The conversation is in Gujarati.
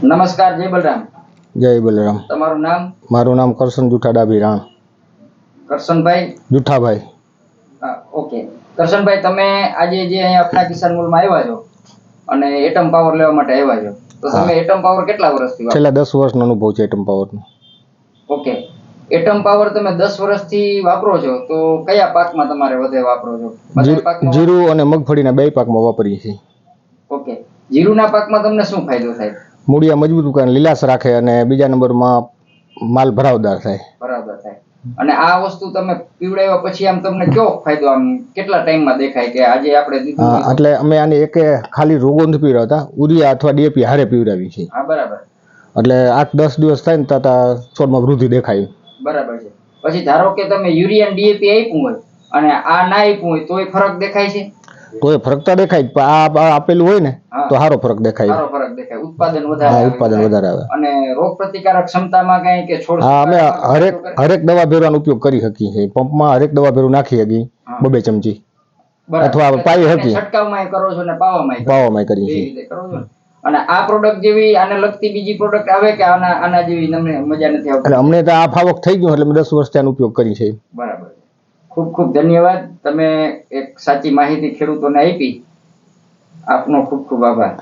નમસ્કાર જય બલરામ. જય બલરામ. તમારું નામ? મારું નામ કરશન જુઠા ડાભી રાણ કરશનભાઈ? જુઠાભાઈ. ઓકે. કરશનભાઈ તમે આજે જે અહીંયા અપના કિસાન મોલમાં આવ્યા છો અને એટમ પાવર લેવા માટે આવ્યા છો તો તમે એટમ પાવર કેટલા વર્ષથી છેલ્લા દસ વર્ષનો અનુભવ છે એટમ પાવરનો ઓકે. એટમ પાવર તમે દસ વર્ષથી વાપરો છો તો કયા પાકમાં તમારે વધે વાપરો છો? જીરું અને મગફળીના બે પાકમાં વાપરીએ છીએ. ઓકે. જીરુના પાકમાં તમને શું ફાયદો થાય? મૂળિયા મજબૂત ઉકાળે લીલાશ રાખે અને બીજા નંબરમાં માલ ભરાવદાર થાય. બરાબર થાય. અને આ વસ્તુ તમે પીવડાવ્યા પછી આમ તમને કયો ફાયદો આમ કેટલા ટાઈમમાં દેખાય કે આજે આપણે દીધું એટલે અમે આની એકે ખાલી રોગો નથી પીવડાવતા ઉરિયા અથવા ડીએપી હારે પીવડાવી છે. હા બરાબર. એટલે આઠ દસ દિવસ થાય ને ત્યાં છોડમાં વૃદ્ધિ દેખાય. બરાબર છે. પછી ધારો કે તમે યુરિયા ડીએપી આપ્યું હોય અને આ ના આપ્યું હોય તોય ફરક દેખાય છે? તો એ ફરક તો દેખાય પણ આ આપેલું હોય ને તો સારો ફરક દેખાય. સારો ફરક દેખાય. ઉત્પાદન વધારે ઉત્પાદન વધારે આવે. અને રોગ પ્રતિકારક ક્ષમતામાં કઈ કે છોડ હા અમે હરેક હરેક દવા ભેરવાનો ઉપયોગ કરી શકીએ છીએ. પંપમાં હરેક દવા ભેરું નાખી શકીએ બબે ચમચી. અથવા પાઈ હકી. છંટકાવમાં કરો છો ને પાવામાં પાવામાં કરીએ છીએ. કરો છો અને આ પ્રોડક્ટ જેવી આને લગતી બીજી પ્રોડક્ટ આવે કે આના આના જેવી તમને મજા નથી આવતી? અમને તો આ ફાવક થઈ ગયો એટલે અમે દસ વર્ષથી આનો ઉપયોગ કરી છે બરાબર. છે. ખૂબ ખૂબ ધન્યવાદ. તમે એક સાચી માહિતી ખેડૂતોને આપી. આપનો ખૂબ ખૂબ આભાર.